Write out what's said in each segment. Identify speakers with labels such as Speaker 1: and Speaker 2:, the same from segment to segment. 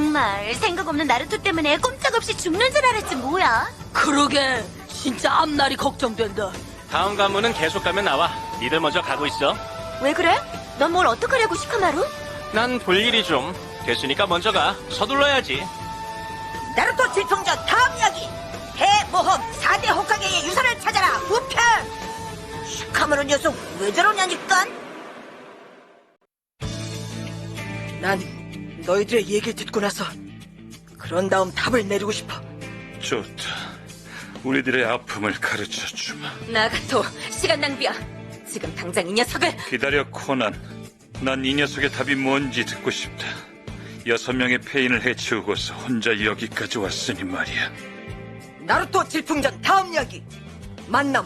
Speaker 1: 정말 생각 없는 나루토 때문에 꼼짝없이 죽는 줄 알았지 뭐야?
Speaker 2: 그러게 진짜 앞날이 걱정된다.
Speaker 3: 다음 관문은 계속 가면 나와. 니들 먼저 가고 있어.
Speaker 1: 왜 그래? 넌 뭘 어떡하려고 시카마루?
Speaker 3: 난 볼 일이 좀 됐으니까 먼저 가. 서둘러야지.
Speaker 4: 나루토 질풍전 다음 이야기 대모험 4대 호카게의 유산을 찾아라 우편 시카마루 녀석 왜 저러냐니까 난 너희들의 얘기를 듣고 나서 그런 다음 답을 내리고 싶어
Speaker 5: 좋다. 우리들의 아픔을 가르쳐 주마.
Speaker 1: 나가토 시간 낭비야. 지금 당장 이 녀석을
Speaker 5: 기다려 코난. 난 이 녀석의 답이 뭔지 듣고 싶다. 여섯 명의 페인을 해치우고서 혼자 여기까지 왔으니 말이야.
Speaker 4: 나루토 질풍전 다음 이야기 만남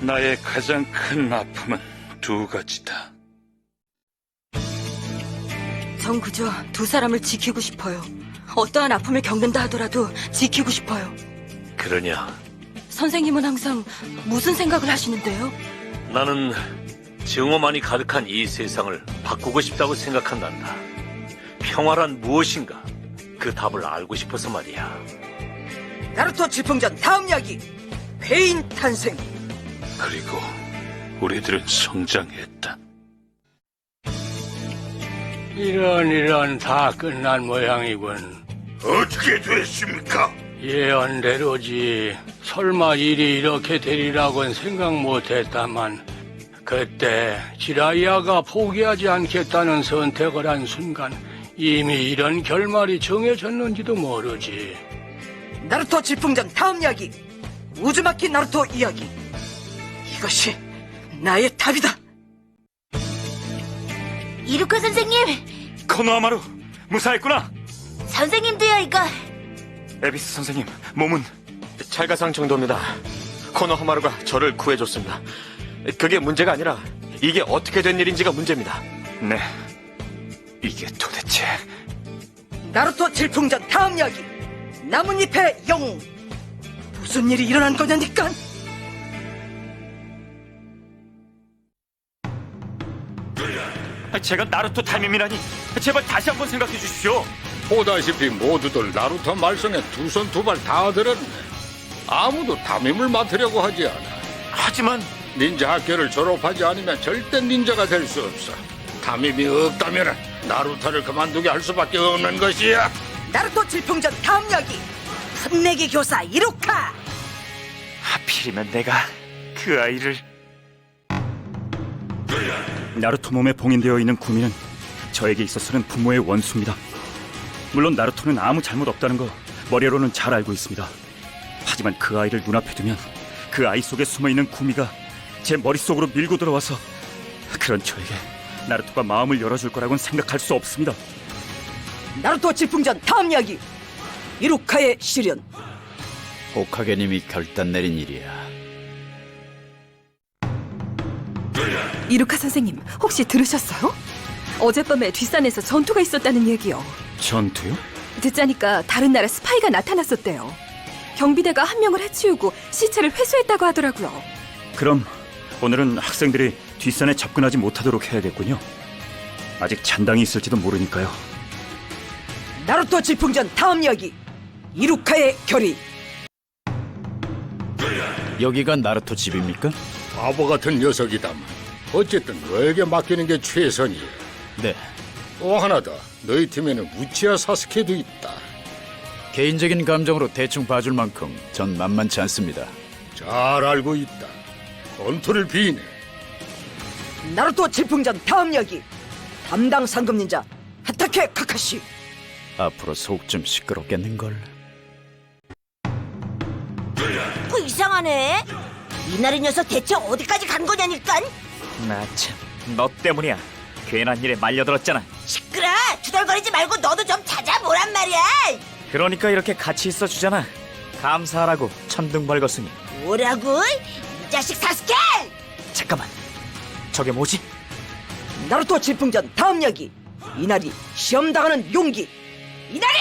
Speaker 5: 나의 가장 큰 아픔은 두 가지다.
Speaker 2: 전 그저 두 사람을 지키고 싶어요. 어떠한 아픔을 겪는다 하더라도 지키고 싶어요.
Speaker 6: 그러냐?
Speaker 2: 선생님은 항상 무슨 생각을 하시는데요?
Speaker 6: 나는 증오만이 가득한 이 세상을 바꾸고 싶다고 생각한단다. 평화란 무엇인가? 그 답을 알고 싶어서 말이야.
Speaker 4: 나루토 질풍전 다음 이야기 페인 탄생
Speaker 5: 그리고 우리들은 성장했다.
Speaker 7: 이런 이런 다 끝난 모양이군.
Speaker 5: 어떻게 됐습니까?
Speaker 7: 예언대로지. 설마 일이 이렇게 되리라고는 생각 못했다만 그때 지라이아가 포기하지 않겠다는 선택을 한 순간 이미 이런 결말이 정해졌는지도 모르지.
Speaker 4: 나루토 질풍전 다음 이야기 우즈마키 나루토 이야기 이것이 나의 답이다
Speaker 1: 이루카 선생님,
Speaker 5: 코노아마루 무사했구나.
Speaker 1: 선생님도요 이거.
Speaker 5: 에비스 선생님 몸은
Speaker 8: 찰가상 정도입니다. 코너 하마루가 저를 구해줬습니다. 그게 문제가 아니라 이게 어떻게 된 일인지가 문제입니다.
Speaker 5: 네. 이게 도대체
Speaker 4: 나루토 질풍전 다음 이야기 나뭇잎의 영웅 무슨 일이 일어난 거냐니까
Speaker 5: 제가 나루토 닮임이라니 제발 다시 한번 생각해 주십시오.
Speaker 7: 보다시피 모두들 나루토 말썽에 두 손 두 발 다 들었네. 아무도 담임을 맡으려고 하지 않아.
Speaker 5: 하지만
Speaker 7: 닌자 학교를 졸업하지 않으면 절대 닌자가 될 수 없어. 담임이 없다면 나루토를 그만두게 할 수밖에 없는 것이야.
Speaker 4: 나루토 질풍전 다음 이야기 풋내기 교사 이루카
Speaker 5: 하필이면 내가 그 아이를 나루토 몸에 봉인되어 있는 구미는 저에게 있어서는 부모의 원수입니다. 물론 나루토는 아무 잘못 없다는 거 머리로는 잘 알고 있습니다. 하지만 그 아이를 눈앞에 두면 그 아이 속에 숨어 있는 구미가 제 머릿속으로 밀고 들어와서 그런 저에게 나루토가 마음을 열어줄 거라고는 생각할 수 없습니다.
Speaker 4: 나루토 질풍전 다음 이야기 이루카의 시련
Speaker 9: 호카게님이 결단 내린 일이야.
Speaker 2: 이루카 선생님, 혹시 들으셨어요? 어젯밤에 뒷산에서 전투가 있었다는 얘기요.
Speaker 5: 전투요?
Speaker 2: 듣자니까 다른 나라 스파이가 나타났었대요. 경비대가 한 명을 해치우고 시체를 회수했다고 하더라고요.
Speaker 5: 그럼 오늘은 학생들이 뒷산에 접근하지 못하도록 해야겠군요. 아직 잔당이 있을지도 모르니까요.
Speaker 4: 나루토 질풍전 다음 이야기 이루카의 결의
Speaker 9: 여기가 나루토 집입니까?
Speaker 7: 바보 같은 녀석이다만. 어쨌든 너에게 맡기는 게 최선이야.
Speaker 9: 네.
Speaker 7: 또 하나 더. 너희 팀에는 우치야 사스케도 있다.
Speaker 9: 개인적인 감정으로 대충 봐줄 만큼 전 만만치 않습니다.
Speaker 7: 잘 알고 있다. 건투를 비네.
Speaker 4: 나루토 질풍전 다음 이야기 담당 상급 닌자 하타케 카카시
Speaker 9: 앞으로 속 좀 시끄럽겠는걸.
Speaker 4: 그 이상하네 이날의 녀석 대체 어디까지 간 거냐니까
Speaker 3: 나 참, 너 때문이야. 괜한 일에 말려들었잖아.
Speaker 4: 시끄러 투덜거리지 말고 너도 좀 찾아보란 말이야
Speaker 3: 그러니까 이렇게 같이 있어 주잖아. 감사하라고 천둥 벌거숭이.
Speaker 4: 뭐라고? 이 자식 사스케
Speaker 3: 잠깐만. 저게 뭐지?
Speaker 4: 나루토 질풍전 다음 이야기 이날이 시험 당하는 용기 이날이